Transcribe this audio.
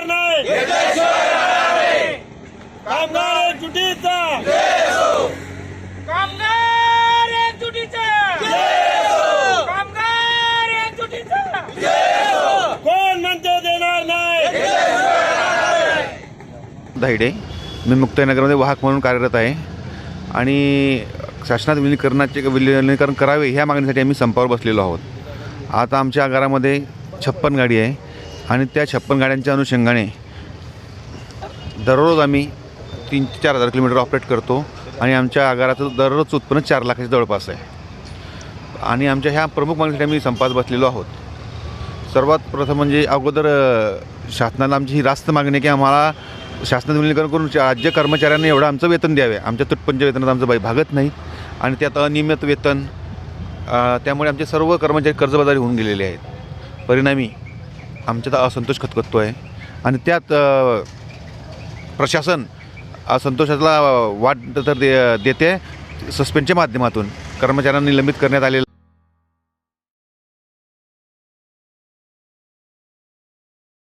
राहणार नाही. कामगार एकजुटीचा कामगार एकजुटीचा कामगार एकजुटीचा कोण म्हणते देणार नाही? धायडे मी मुक्ताईनगरमध्ये वाहक म्हणून कार्यरत आहे. आणि शासनात विलिनीकरणाचे विलिनीकरण करावे ह्या मागणीसाठी आम्ही संपावर बसलेलो आहोत. आता आमच्या आगारामध्ये छप्पन गाडी आहे. आणि त्या छप्पन गाड्यांच्या अनुषंगाने दररोज आम्ही तीन ते चार हजार किलोमीटर ऑपरेट करतो आणि आमच्या आगाराचं दररोज उत्पन्न चार लाखाच्या जवळपास आहे. आणि आमच्या ह्या प्रमुख मागणीसाठी आम्ही संपात बसलेलो आहोत. सर्वात प्रथम म्हणजे अगोदर शासनाला आमची ही रास्त मागणी आहे की आम्हाला शासनात विलीनीकरण करून राज्य कर्मचाऱ्यांना एवढं आमचं वेतन द्यावे. आमच्या तुटपंच वेतनात आमचं बाई भागत नाही. आणि त्यात अनियमित वेतन त्यामुळे आमचे सर्व कर्मचारी कर्जबाजारी होऊन गेलेले आहेत. परिणामी आमच्यात असंतोष खतखततो आहे आणि त्यात प्रशासन असंतोषाला वाट तर दे देते सस्पेंडच्या माध्यमातून. कर्मचाऱ्यांना निलंबित करण्यात आलेलं